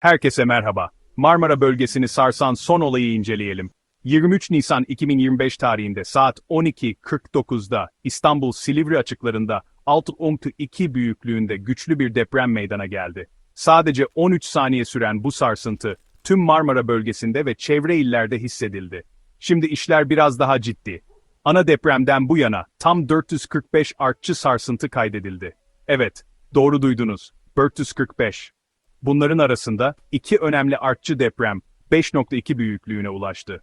Herkese merhaba. Marmara bölgesini sarsan son olayı inceleyelim. 23 Nisan 2025 tarihinde saat 12.49'da İstanbul Silivri açıklarında 6.2 büyüklüğünde güçlü bir deprem meydana geldi. Sadece 13 saniye süren bu sarsıntı tüm Marmara bölgesinde ve çevre illerde hissedildi. Şimdi işler biraz daha ciddi. Ana depremden bu yana tam 445 artçı sarsıntı kaydedildi. Evet, doğru duydunuz. 445. Bunların arasında iki önemli artçı deprem 5.2 büyüklüğüne ulaştı.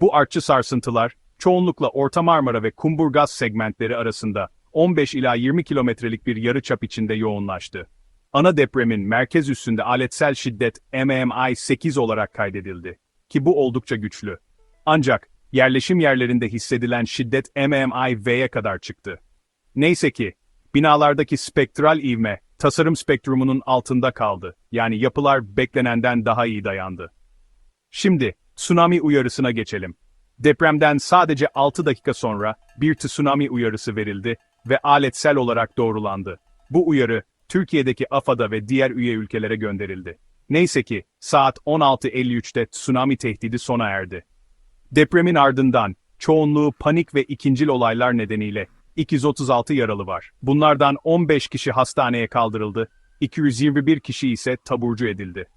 Bu artçı sarsıntılar çoğunlukla Orta Marmara ve Kumburgaz segmentleri arasında 15 ila 20 kilometrelik bir yarıçap içinde yoğunlaştı. Ana depremin merkez üssünde aletsel şiddet MMI 8 olarak kaydedildi ki bu oldukça güçlü. Ancak yerleşim yerlerinde hissedilen şiddet MMI V'ye kadar çıktı. Neyse ki binalardaki spektral ivme tasarım spektrumunun altında kaldı. Yani yapılar beklenenden daha iyi dayandı. Şimdi tsunami uyarısına geçelim. Depremden sadece 6 dakika sonra bir tsunami uyarısı verildi ve aletsel olarak doğrulandı. Bu uyarı Türkiye'deki AFAD'a ve diğer üye ülkelere gönderildi. Neyse ki saat 16.53'te tsunami tehdidi sona erdi. Depremin ardından çoğunluğu panik ve ikincil olaylar nedeniyle 236 yaralı var. Bunlardan 15 kişi hastaneye kaldırıldı, 221 kişi ise taburcu edildi.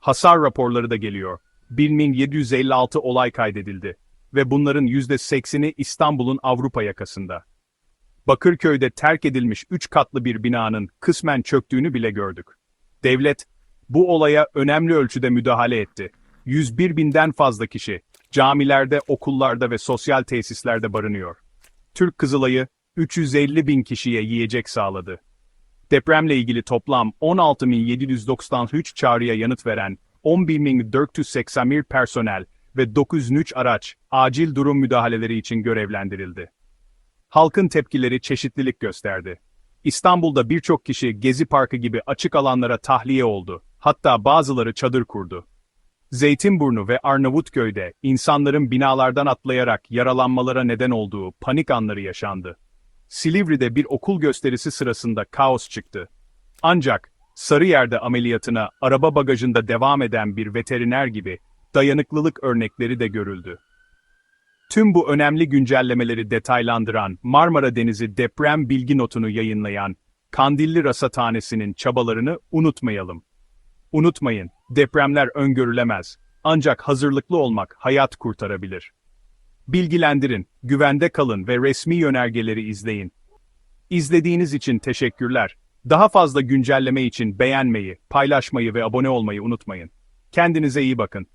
Hasar raporları da geliyor. 1756 olay kaydedildi ve bunların %80'i İstanbul'un Avrupa yakasında. Bakırköy'de terk edilmiş 3 katlı bir binanın kısmen çöktüğünü bile gördük. Devlet, bu olaya önemli ölçüde müdahale etti. 101 binden fazla kişi, camilerde, okullarda ve sosyal tesislerde barınıyor. Türk Kızılayı, 350 bin kişiye yiyecek sağladı. Depremle ilgili toplam 16.793 çağrıya yanıt veren 11.481 personel ve 903 araç acil durum müdahaleleri için görevlendirildi. Halkın tepkileri çeşitlilik gösterdi. İstanbul'da birçok kişi Gezi Parkı gibi açık alanlara tahliye oldu. Hatta bazıları çadır kurdu. Zeytinburnu ve Arnavutköy'de insanların binalardan atlayarak yaralanmalara neden olduğu panik anları yaşandı. Silivri'de bir okul gösterisi sırasında kaos çıktı. Ancak Sarıyer'de ameliyatına araba bagajında devam eden bir veteriner gibi dayanıklılık örnekleri de görüldü. Tüm bu önemli güncellemeleri detaylandıran Marmara Denizi deprem bilgi notunu yayınlayan Kandilli Rasathanesi'nin çabalarını unutmayalım. Unutmayın, depremler öngörülemez. Ancak hazırlıklı olmak hayat kurtarabilir. Bilgilendirin, güvende kalın ve resmi yönergeleri izleyin. İzlediğiniz için teşekkürler. Daha fazla güncelleme için beğenmeyi, paylaşmayı ve abone olmayı unutmayın. Kendinize iyi bakın.